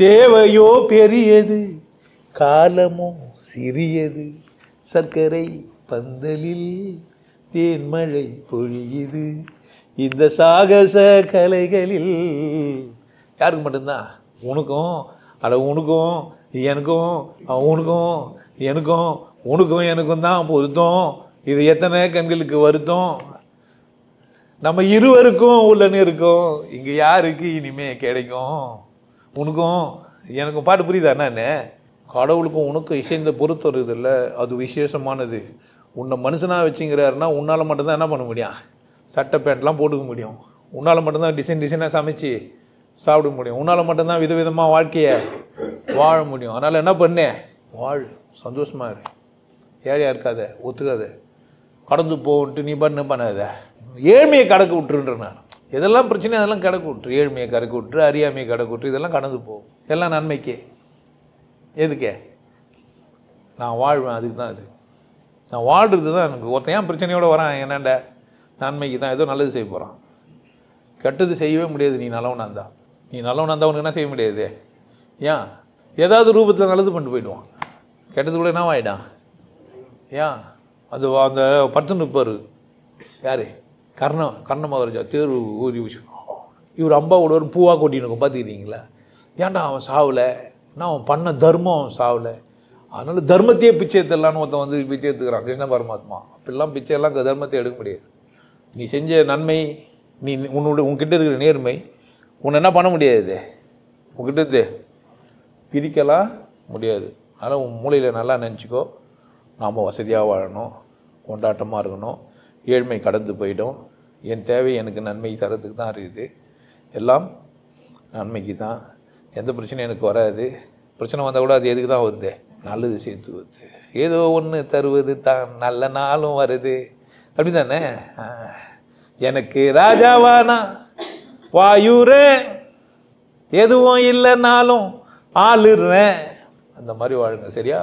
தேவையோ பெரியது காலமோ சிறியது சர்க்கரை பந்தலில் தேன்மழை பொழியுது. இந்த சாகச கலைகளில் யாருக்கு மட்டும்தான். உனக்கும் அட உனக்கும் எனக்கும் உனக்கும் எனக்கும் உனக்கும் எனக்கும் தான் பொருத்தம். இது எத்தனை கண்களுக்கு வருத்தம்? நம்ம இருவருக்கும் உள்ளன்னு இருக்கும். இங்கே யாருக்கு இனிமே கிடைக்கும்? உனக்கும் எனக்கும் பாட்டு புரியுதா என்னன்னு? கடவுளுக்கும் உனக்கும் இசைந்த பொருத்தம் இருக்குதுல்ல அது விசேஷமானது. உன்னை மனுஷனாக வச்சுங்கிறாருன்னா உன்னால் மட்டும்தான் என்ன பண்ண முடியும்? சட்டை பேண்ட்லாம் போட்டுக்க முடியும். உன்னால் மட்டும்தான் டிசைன் டிசைனாக சமைச்சு சாப்பிட முடியும். உன்னால் மட்டும்தான் விதவிதமாக வாழ்க்கையை வாழ முடியும். அதனால் என்ன பண்ணு? வாழ். சந்தோஷமாக இரு. ஏழையாக இருக்காத ஒத்துக்காத. கடந்து போன்ட்டு நீ பண்ணு பண்ணாத. ஏழ்மையை கடக்க விட்டுருன்ற நான். எதெல்லாம் பிரச்சனை அதெல்லாம் கடைக்கூற்று. ஏழ்மையை கடைக்கூற்று அறியாமையை கடைக்கூற்று இதெல்லாம் கடந்து போகும். எல்லாம் நன்மைக்கே. எதுக்கே? நான் வாழ்வேன் அதுக்கு தான் அது. நான் வாழ்கிறது தான் எனக்கு. ஒருத்தன் ஏன் பிரச்சனையோடு வரான்? என்னண்ட? நன்மைக்கு தான் ஏதோ நல்லது செய்ய போகிறான் கெட்டது செய்யவே முடியாது. நீ நல்லவனாக இருந்தா நீ நல்லவனாக இருந்தால் உனக்கு என்ன செய்ய முடியாது? ஏன்? ஏதாவது ரூபத்தில் நல்லது பண்ணிட்டு போயிடுவான். கெட்டது கூட என்ன ஆகிடான் ஏன்? அது அந்த பத்து நிற்பார் யார்? கர்ணம் கர்ண தேர்வு தேர் ஊதி வச்சு இவர் அம்பாவோட ஒரு பூவாக கொட்டினுக்கும் பார்த்துக்கிறீங்களா ஏன்டா அவன் சாவலை? என்ன அவன் பண்ண தர்மம் அவன் சாவலை. அதனால் தர்மத்தையே பிச்சை எடுத்துடலான்னு ஒருத்தன் வந்து பிச்சை எடுத்துக்கிறான் கிருஷ்ண பரமாத்மா. அப்படிலாம் பிச்சையெல்லாம் தர்மத்தை எடுக்க முடியாது. நீ செஞ்ச நன்மை நீ உன்னோட உன்கிட்ட இருக்கிற நேர்மை உன்னை என்ன பண்ண முடியாது? உன்கிட்ட இருந்து பிரிக்கலாம் முடியாது. அதனால் உன் மூளையில் நல்லா நினச்சிக்கோ. நாம் வசதியாக வாழணும். கொண்டாட்டமாக இருக்கணும். ஏழ்மை கடந்து போயிடும். என் தேவை எனக்கு நன்மை தரத்துக்கு தான் இருக்குது. எல்லாம் நன்மைக்கு தான். எந்த பிரச்சனையும் எனக்கு வராது. பிரச்சனை வந்தால் கூட அது எதுக்கு தான் வருது? நல்லது சேர்த்து வருது ஏதோ ஒன்று தருவது தான். நல்ல நாளும் வருது. அப்படி தானே எனக்கு ராஜாவானா? வாயுறேன் எதுவும் இல்லைனாலும் ஆளுறேன். அந்த மாதிரி வாழுங்க. சரியா?